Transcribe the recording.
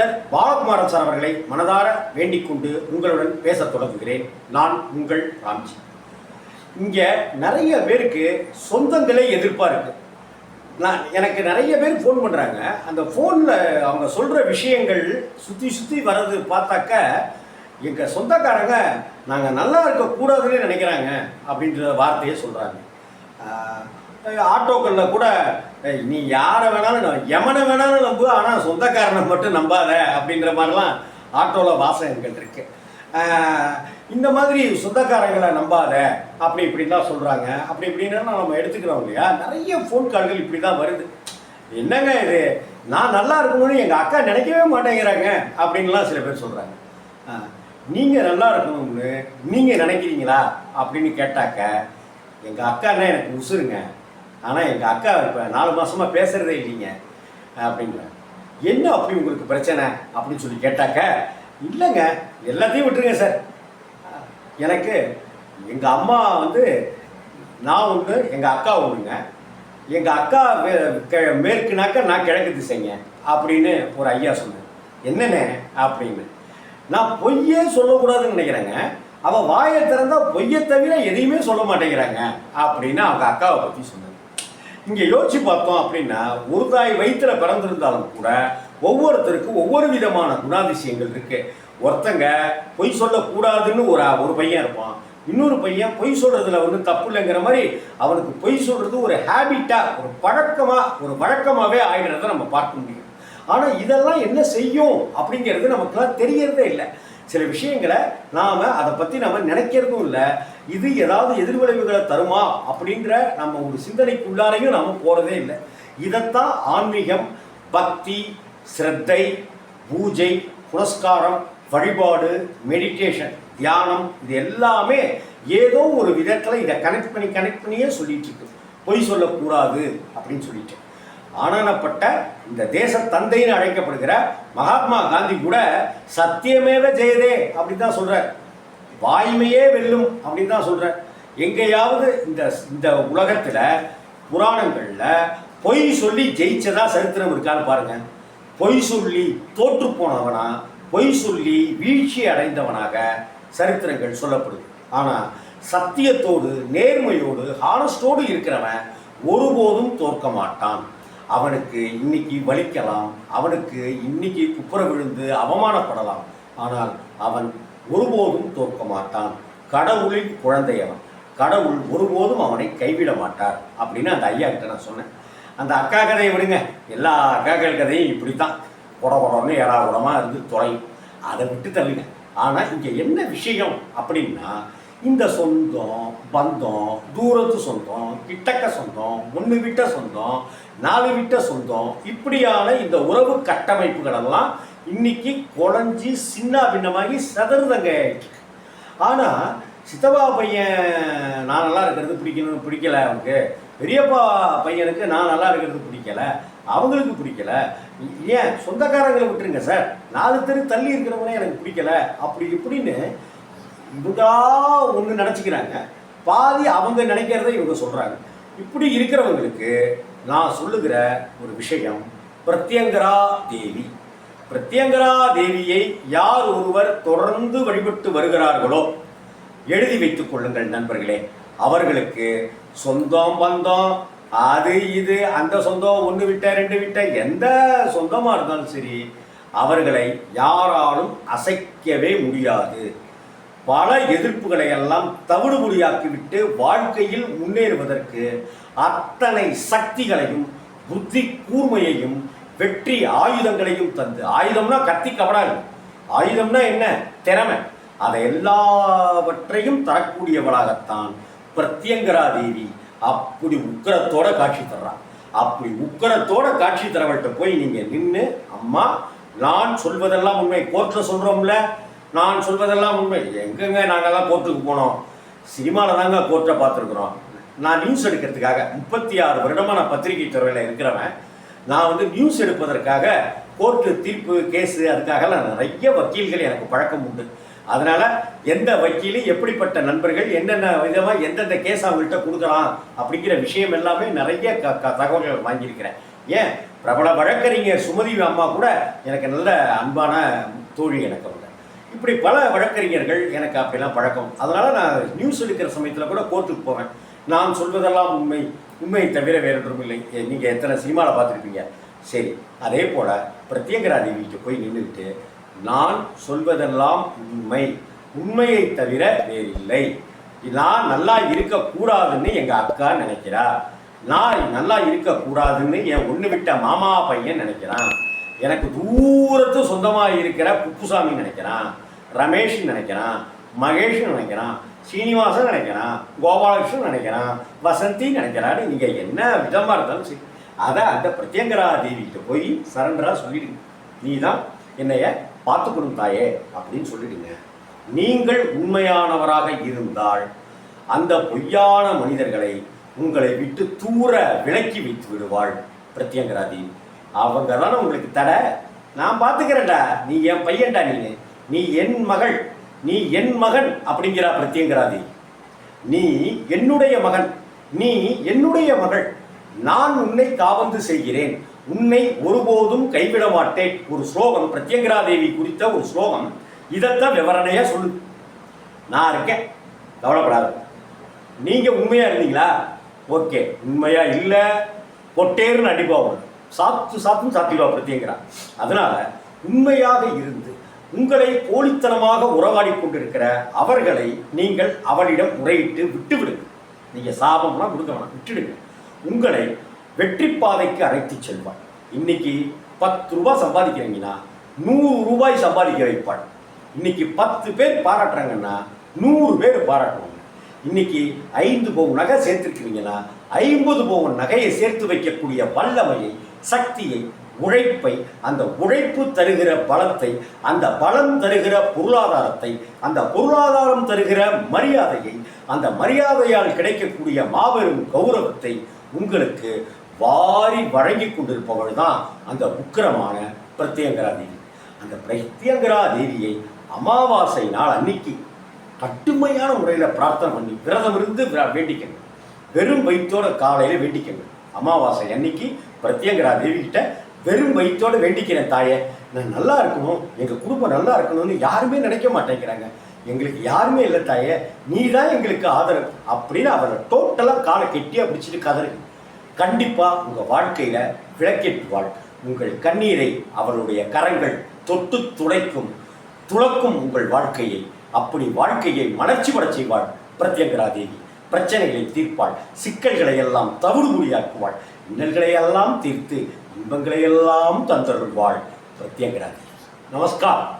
எழுத்து சித்தர் பாலகுமாரன் சார் அவர்களை மனதார வேண்டிக் கொண்டு உங்களுடன் பேசத் தொடங்குகிறேன். நான் உங்கள் ராம்ஜி. இங்கே நிறைய பேருக்கு சொந்தங்களே எதிர்ப்பாக இருக்கு. நான் எனக்கு நிறைய பேர் ஃபோன் பண்ணுறாங்க அந்த ஃபோனில் அவங்க சொல்கிற விஷயங்கள் சுற்றி சுற்றி வர்றது பார்த்தாக்க எங்கள் சொந்தக்காரங்க நாங்கள் நல்லா இருக்கக்கூடாதுன்னு நினைக்கிறாங்க அப்படின்ற வார்த்தையை சொல்கிறாங்க ஆட்டோக்களில் கூட நீ யாரை வேணாலும் எமனை எவனை வேணாலும் நம்பு ஆனால் சொந்தக்காரனை மட்டும் நம்பாத அப்படின்ற மாதிரிலாம் ஆட்டோவில் வாசகங்கள் இருக்கு. இந்த மாதிரி சொந்தக்காரங்களை நம்பாத அப்படி இப்படின்லாம் சொல்கிறாங்க அப்படி இப்படின்னு நம்ம எடுத்துக்கிறோம் இல்லையா? நிறைய ஃபோன் கால்கள் இப்படி தான் வருது. என்னங்க இது? நான் நல்லா இருக்கணும்னு எங்கள் அக்கா நினைக்கவே மாட்டேங்கிறாங்க அப்படின்லாம் சில பேர் சொல்கிறாங்க நீங்கள் நல்லா இருக்கணும்னு நீங்கள் நினைக்கிறீங்களா? அப்படின்னு கேட்டாக்க எங்கள் அக்கான்னா எனக்கு உசுருங்க. ஆனால் எங்கள் அக்கா இப்போ நாலு மாதமாக பேசுகிறதே இல்லைங்க. அப்படிங்கிற என்ன அப்படி உங்களுக்கு பிரச்சனை? அப்படின்னு சொல்லி கேட்டாக்க இல்லைங்க எல்லாத்தையும் விட்டுருங்க சார். எனக்கு எங்கள் அம்மா வந்து நான் ஒன்று எங்கள் அக்கா ஒன்றுங்க எங்கள் அக்கா வே- கெ- மேற்குனாக்க நான் கிழக்கு திசைங்க அப்படின்னு ஒரு ஐயா சொன்னேன் என்னென்ன? அப்படின்னு. நான் பொய்யே சொல்லக்கூடாதுன்னு நினைக்கிறேங்க. அவள் வாயை திறந்தால் பொய்யை தவிர எதையுமே சொல்ல மாட்டேங்கிறாங்க அப்படின்னு அவங்க அக்காவை பற்றி சொன்னாங்க இங்கே யோசிச்சு பார்த்தோம் அப்படின்னா ஒரு தாய் வயிற்றில் பிறந்திருந்தாலும் கூட ஒவ்வொருத்தருக்கும் ஒவ்வொரு விதமான குணாதிசயங்கள் இருக்கு. ஒருத்தங்க பொய் சொல்லக்கூடாதுன்னு ஒரு ஒரு பையன் இருப்பான். இன்னொரு பையன் பொய் சொல்றதுல வந்து தப்பு இல்லைங்கிற மாதிரி அவனுக்கு பொய் சொல்றது ஒரு ஹேபிட்டா ஒரு பழக்கமா ஒரு வழக்கமாவே ஆயிடுறத நம்ம பார்க்க முடியும். ஆனா இதெல்லாம் என்ன செய்யும் அப்படிங்கிறது நமக்குலாம் தெரியறதே இல்லை. சில விஷயங்களை நாம் அதை பற்றி நம்ம நினைக்கிறதும் இல்லை. இது ஏதாவது எதிர்விளைவுகளை தருமா அப்படின்ற நம்ம ஒரு சிந்தனைக்குள்ளாரையும் நாம் போகிறதே இல்லை. இதைத்தான் ஆன்மீகம் பக்தி சிரத்தை பூஜை புனஸ்காரம் வழிபாடு மெடிடேஷன் தியானம் இது எல்லாமே ஏதோ ஒரு விதத்தில் இதை கனெக்ட் பண்ணி கனெக்ட் பண்ணியே சொல்லிட்டு இருக்கு. பொய் சொல்லக்கூடாது அப்படின்னு சொல்லிட்டு. ஆனானப்பட்ட இந்த தேச தந்தைன்னு அழைக்கப்படுகிற மகாத்மா காந்தி கூட சத்தியமேவ ஜெயதே அப்படின்னு தான் சொல்கிறார் வாய்மையே வெல்லும் அப்படின்னு தான் சொல்கிறார் எங்கேயாவது இந்த இந்த உலகத்தில் புராணங்களில் பொய் சொல்லி ஜெயிச்சதா சரித்திரம் இருக்கான்னு பாருங்க. பொய் சொல்லி தோற்று போனவனா பொய் சொல்லி வீழ்ச்சி அடைந்தவனாக சரித்திரங்கள் சொல்லப்படுது. ஆனால் சத்தியத்தோடு நேர்மையோடு ஹானஸ்டோடு இருக்கிறவன் ஒருபோதும் தோற்க மாட்டான். அவனுக்கு இன்னைக்கு வலிக்கலாம் அவனுக்கு இன்னைக்கு குப்புற விழுந்து அவமானப்படலாம். ஆனால் அவன் ஒருபோதும் தோற்க மாட்டான். கடவுளின் குழந்தையவன். கடவுள் ஒருபோதும் அவனை கைவிட மாட்டார் அப்படின்னு அந்த ஐயா கிட்ட நான் சொன்னேன். அந்த அக்கா கதையை விடுங்க. எல்லா அக்காக்கள் கதையும் இப்படி தான் குடம்னு ஏடா உடமாக இருந்து தொலையும். அதை விட்டு தள்ளுங்க. ஆனால் இங்கே என்ன விஷயம் அப்படின்னா இந்த சொந்தம் பந்தம் தூரத்து சொந்தம் கிட்டக்க சொந்தம் ஒன்று விட்ட சொந்தம் நாலு விட்ட சொந்தம் இப்படியான இந்த உறவு கட்டமைப்புகளெல்லாம் இன்னைக்கு குழஞ்சி சின்ன பின்னமாகி சதறுதங்க. ஆனால் சித்தப்பா பையன் நான் நல்லா இருக்கிறது பிடிக்கணும் பிடிக்கல அவனுக்கு. பெரியப்பா பையனுக்கு நான் நல்லா இருக்கிறது பிடிக்கல அவங்களுக்கு பிடிக்கல. ஏன் சொந்தக்காரங்களை விட்டுருங்க சார். நாலு தெரு தள்ளி இருக்கிறவனே எனக்கு பிடிக்கல. அப்படி இப்படின்னு இவங்களா ஒன்று நினச்சிக்கிறாங்க. பாதி அவங்க நினைக்கிறத இவங்க சொல்கிறாங்க இப்படி இருக்கிறவங்களுக்கு நான் சொல்லுகிற ஒரு விஷயம் பிரத்யங்கரா தேவி. பிரத்யங்கரா தேவியை யார் ஒருவர் தொடர்ந்து வழிபட்டு வருகிறார்களோ எழுதி வைத்துக் கொள்ளுங்கள் நண்பர்களே. அவர்களுக்கு சொந்தம் பந்தம் அது இது அந்த சொந்தம் ஒன்று விட்ட ரெண்டு விட்ட எந்த சொந்தமாக இருந்தாலும் சரி அவர்களை யாராலும் அசைக்கவே முடியாது. பல எதிர்ப்புகளை எல்லாம் தவிடுபொடியாக்கிவிட்டு வாழ்க்கையில் முன்னேறுவதற்கு அத்தனை சக்திகளையும் புத்தி கூர்மையையும் வெற்றி ஆயுதங்களையும் தந்து. ஆயுதம்னா கத்தி கபடாது. ஆயுதம்னா என்ன? திறமை. அதை எல்லாவற்றையும் தரக்கூடியவளாகத்தான் பிரத்யங்கரா தேவி. அப்படி உக்கரத்தோட காட்சி தர்றான் அப்படி உக்கரத்தோட காட்சி தரவள்கிட்ட போய் நீங்க நின்று அம்மா நான் சொல்வதெல்லாம் உண்மை. கோர்ட்டில் சொல்றோம்ல. நான் சொல்வதெல்லாம் உண்மை. எங்கெங்க நாங்கெல்லாம் கோர்ட்டுக்கு போனோம்? சினிமாவில் தாங்க கோர்ட்டை பார்த்துருக்குறோம். நான் நியூஸ் எடுக்கிறதுக்காக முப்பத்தி ஆறு வருடமாக நான் பத்திரிகை துறையில் இருக்கிறவன். நான் வந்து நியூஸ் எடுப்பதற்காக கோர்ட்டு தீர்ப்பு கேஸு அதுக்காகலாம் நிறைய வக்கீல்கள் எனக்கு பழக்கம் உண்டு. அதனால் எந்த வக்கீலும் எப்படிப்பட்ட நண்பர்கள் என்னென்ன விதமாக எந்தெந்த கேஸ் அவங்கள்ட்ட கொடுக்கலாம் அப்படிங்கிற விஷயம் எல்லாமே நிறைய க க- தகவல்கள் வாங்கியிருக்கிறேன். ஏன்? பிரபல வழக்கறிஞர் சுமதி அம்மா கூட எனக்கு நல்ல அன்பான தோழி எனக்கு அவங்க. இப்படி பல வழக்கறிஞர்கள் எனக்கு அப்படிலாம் பழக்கம். அதனால் நான் நியூஸ் எடுக்கிற சமயத்தில் கூட கோர்ட்டுக்கு போவேன். நான் சொல்வதெல்லாம் உண்மை. உண்மை தவிர வேறு ஒன்றும் இல்லை நீங்கள் எத்தனை சினிமாவில் பார்த்துருப்பீங்க? சரி. அதே போல் பிரத்யங்கரா தேவிக்கு போய் நின்றுட்டு நான் சொல்வதெல்லாம் உண்மை. உண்மையை தவிர வேறில்லை. நான் நல்லா இருக்கக்கூடாதுன்னு எங்கள் அக்கா நினைக்கிறா. நான் நல்லா இருக்கக்கூடாதுன்னு என் ஒன்று விட்ட மாமா பையன் நினைக்கிறான். எனக்கு தூரத்து சொந்தமாக இருக்கிற குப்புசாமி நினைக்கிறான் ரமேஷ் நினைக்கிறான் மகேஷ் நினைக்கிறான் சீனிவாசன் நினைக்கிறான் கோபாலகிருஷ்ணன் நினைக்கிறான் வசந்தி நினைக்கிறான்னு நீங்கள் என்ன விதமாக இருந்தாலும் சரி. அதை அந்த பிரத்யங்கரா தேவிகிட்ட போய் சரண்டராக சொல்லிடுங்க. நீ தான் என்னைய பார்த்துக்கணும் தாயே அப்படின்னு சொல்லிடுங்க. நீங்கள் உண்மையானவராக இருந்தால் அந்த பொய்யான மனிதர்களை உங்களை விட்டு தூர விலக்கி வைத்து விடுவாள் பிரத்யங்கரா தேவி அவங்க தானே உங்களுக்கு தடை? நான் பார்த்துக்கிறேன்டா நீ என் பையன்டா நீ நீ என் மகள். நீ என் மகன் அப்படிங்கிறா பிரத்யங்கராதி நீ என்னுடைய மகன். நீ என்னுடைய மகள். நான் உன்னை காவந்து செய்கிறேன். உன்னை ஒருபோதும் கைவிட மாட்டேன். ஒரு ஸ்லோகம் பிரத்யங்கராதேவி குறித்த ஒரு ஸ்லோகம். இதைத்தான் விவரணையாக சொல்லு. நான் இருக்கேன். கவலைப்படாத. நீங்கள் உண்மையாக இருந்தீங்களா? ஓகே. உண்மையாக இல்லை? பொட்டேர்னு அடிப்பாவும் சாத்து சாத்தும் சாத்திடுவா பிரத்யங்கரா அதனால உண்மையாக இருந்து உங்களை போலித்தனமாக உறவாடி கொண்டிருக்கிற அவர்களை நீங்கள் அவளிடம் முறையிட்டு விட்டுவிடுங்க. நீங்கள் சாபம்லாம் கொடுக்க வேணாம் விட்டுடுங்க. உங்களை வெற்றி பாதைக்கு அழைத்து செல்வாள். இன்னைக்கு பத்து ரூபாய் சம்பாதிக்கிறீங்கன்னா நூறு ரூபாய் சம்பாதிக்க வைப்பாள். இன்னைக்கு பத்து பேர் பாராட்டுறாங்கன்னா நூறு பேர் பாராட்டுவாங்க. இன்னைக்கு ஐந்து பவுன் நகை சேர்த்துருக்கிறீங்கன்னா ஐம்பது பவுன் நகையை சேர்த்து வைக்கக்கூடிய வல்லமையை சக்தியை உழைப்பை அந்த உழைப்பு தருகிற பலத்தை அந்த பலம் தருகிற பொருளாதாரத்தை அந்த பொருளாதாரம் தருகிற மரியாதையை அந்த மரியாதையால் கிடைக்கக்கூடிய மாபெரும் கௌரவத்தை உங்களுக்கு வாரி வழங்கி கொண்டிருப்பவள் தான் அந்த உக்கிரமான பிரத்யங்கரா தேவி அந்த பிரத்யங்கரா தேவியை அமாவாசை நாள் அன்னைக்கு கட்டுமையான முறையில் பிரார்த்தனை பண்ணி விரதம் இருந்து வேண்டிக்கணும். வெறும் வயிற்றோட காலையில் வேண்டிக்கணும். அமாவாசை அன்னைக்கு பிரத்யங்கரா தேவி கிட்ட வெறும் வயிற்றோட வேண்டிக்கிறேன் தாயே. நான் நல்லா இருக்கணும். எங்கள் குடும்பம் நல்லா இருக்கணும்னு யாருமே நினைக்க மாட்டேங்கிறாங்க. எங்களுக்கு யாருமே இல்லை தாயே. நீ தான் எங்களுக்கு ஆதரவு. அப்படின்னு அவரை டோட்டலாக காலை கெட்டியாக பிடிச்சிட்டு கதறு. கண்டிப்பாக உங்கள் வாழ்க்கையில் விளக்கேற்றுவாள் உங்கள் கண்ணீரை அவளுடைய கரங்கள் தொட்டு துடைக்கும் துளக்கும் உங்கள் வாழ்க்கையை. அப்படி வாழ்க்கையை மலர்ச்சி படச் செய்வாள் பிரத்யங்கரா தேவி. பிரச்சனைகளை தீர்ப்பாள் சிக்கல்களை எல்லாம் தவிடுபடியாக்குவாள் இன்னல்களை எல்லாம் தீர்த்து இன்பங்களை எல்லாம் தந்தருள்வாள். பிரத்யங்கரா நமஸ்காரம்.